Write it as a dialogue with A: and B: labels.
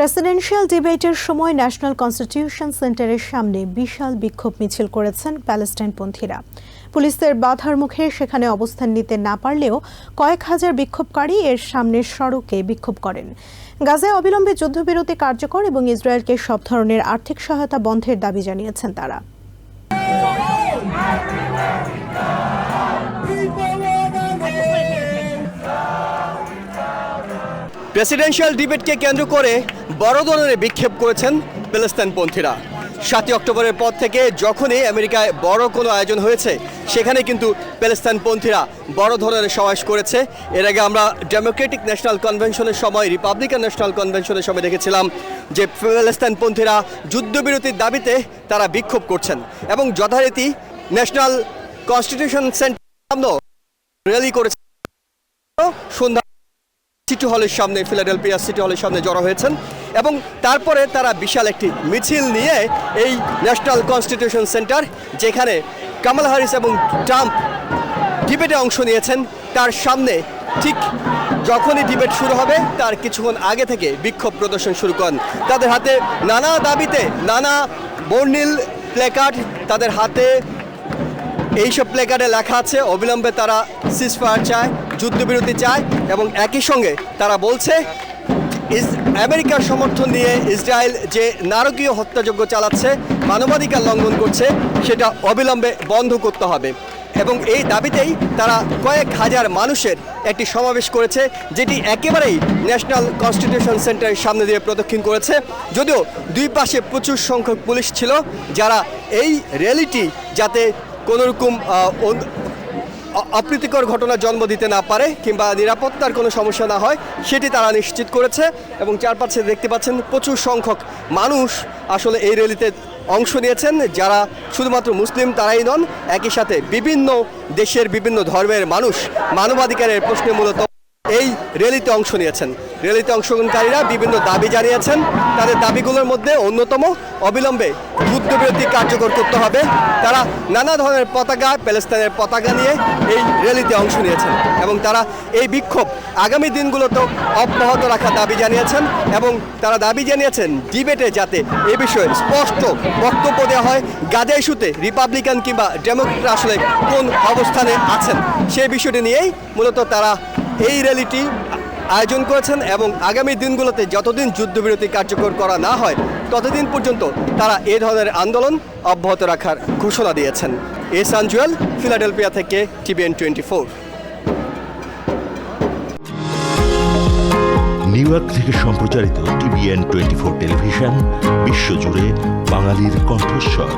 A: Presidential ডিবেটের সময় national constitution সেন্টারের সামনে বিশাল বিক্ষোভ মিছিল করেছেন প্যালেস্টাইনপন্থীরা। পুলিশের বাধার মুখে সেখানে অবস্থান নিতে না পারলেও কয়েক হাজার বিক্ষোভকারী এর সামনের সড়কে বিক্ষোভ করেন। গাজায় অবিলম্বে যুদ্ধবিরতি কার্যকর এবং ইসরায়েলকে সব ধরনের আর্থিক সহায়তা বন্ধের দাবি জানিয়েছেন তারা।
B: প্রেসিডেন্সিয়াল ডিবেটকে কেন্দ্র করে বড় ধরনের বিক্ষেপ করেছেন প্যালেস্তাইনপন্থীরা সাতই অক্টোবরের পর থেকে যখনই আমেরিকায় বড় কোনো আয়োজন হয়েছে, সেখানে কিন্তু প্যালেস্তাইনপন্থীরা বড় ধরনের সমাবেশ করেছে। এর আগে আমরা ডেমোক্রেটিক ন্যাশনাল কনভেনশনের সময়, রিপাবলিকান ন্যাশনাল কনভেনশনের সময় দেখেছিলাম যে প্যালেস্তাইনপন্থীরা যুদ্ধবিরতির দাবিতে তারা বিক্ষোভ করছেন এবং যথারীতি ন্যাশনাল কনস্টিটিউশন সেন্টার র্যালি করেছে। সন্ধ্যা সিটি হলের সামনে, ফিলাডেলফিয়া সিটি হলের সামনে জড়ো হয়েছেন এবং তারপরে তারা বিশাল একটি মিছিল নিয়ে এই ন্যাশনাল কনস্টিটিউশন সেন্টার, যেখানে কামাল হারিস এবং ট্রাম্প ডিবেটে অংশ নিয়েছেন, তার সামনে ঠিক যখনই ডিবেট শুরু হবে, তার কিছুক্ষণ আগে থেকে বিক্ষোভ প্রদর্শন শুরু করেন। তাদের হাতে নানা দাবিতে নানা বর্ণিল প্লেকার্ড, তাদের হাতে এইসব প্লেকার্ডে লেখা আছে, অবিলম্বে তারা সিজফায়ার চায়। যুদ্ধবিরতি চায় এবং একই সঙ্গে তারা বলছে আমেরিকার সমর্থন নিয়ে ইসরায়েল যে নারকীয় হত্যাযজ্ঞ চালাচ্ছে, মানবাধিকার লঙ্ঘন করছে, সেটা অবিলম্বে বন্ধ করতে হবে। এবং এই দাবিতেই তারা কয়েক হাজার মানুষের একটি সমাবেশ করেছে, যেটি একেবারেই ন্যাশনাল কনস্টিটিউশন সেন্টারের সামনে দিয়ে প্রদক্ষিণ করেছে। যদিও দুই পাশে প্রচুর সংখ্যক পুলিশ ছিল, যারা এই র্যালিটি যাতে কোনোরকম অপ্রীতিকর ঘটনা জন্ম দিতে না পারে কিংবা নিরাপত্তার কোনো সমস্যা না হয়, সেটি তারা নিশ্চিত করেছে এবং চারপাশে দেখতে পাচ্ছেন প্রচুর সংখ্যক মানুষ আসলে এই র্যালিতে অংশ নিয়েছেন। যারা শুধুমাত্র মুসলিম তারাই নন, একই সাথে বিভিন্ন দেশের বিভিন্ন ধর্মের মানুষ মানবাধিকারের প্রশ্নে মূলত এই র্যালিতে অংশ নিয়েছেন। র্যালিতে অংশগ্রহণকারীরা বিভিন্ন দাবি জানিয়েছেন। তাদের দাবিগুলোর মধ্যে অন্যতম অবিলম্বে যুদ্ধবিরতি কার্যকর করতে হবে। তারা নানা ধরনের পতাকা, প্যালেস্তাইনের পতাকা নিয়ে এই র্যালিতে অংশ নিয়েছেন এবং তারা এই বিক্ষোভ আগামী দিনগুলোতেও অব্যাহত রাখার দাবি জানিয়েছেন এবং তারা দাবি জানিয়েছেন, ডিবেটে যাতে এ বিষয়ে স্পষ্ট বক্তব্য দেওয়া হয়, গাজা ইস্যুতে রিপাবলিকান কিংবা ডেমোক্রেট আসলে কোন অবস্থানে আছেন? সেই বিষয়টি নিয়েই মূলত তারা এই র্যালিটি আয়োজন করেছেন এবং আগামী দিনগুলোতে যতদিন যুদ্ধবিরতি কার্যকর করা না হয়, ততদিন পর্যন্ত তারা এ ধরনের আন্দোলন অব্যাহত রাখার ঘোষণা দিয়েছেন। এ সানজুয়েল, ফিলাডেলফিয়া থেকে TVN twenty four.
C: New York থেকে সম্প্রচারিত টিভিএন টোয়েন্টি ফোর টেলিভিশন, বিশ্বজুড়ে বাঙালির কণ্ঠস্বর।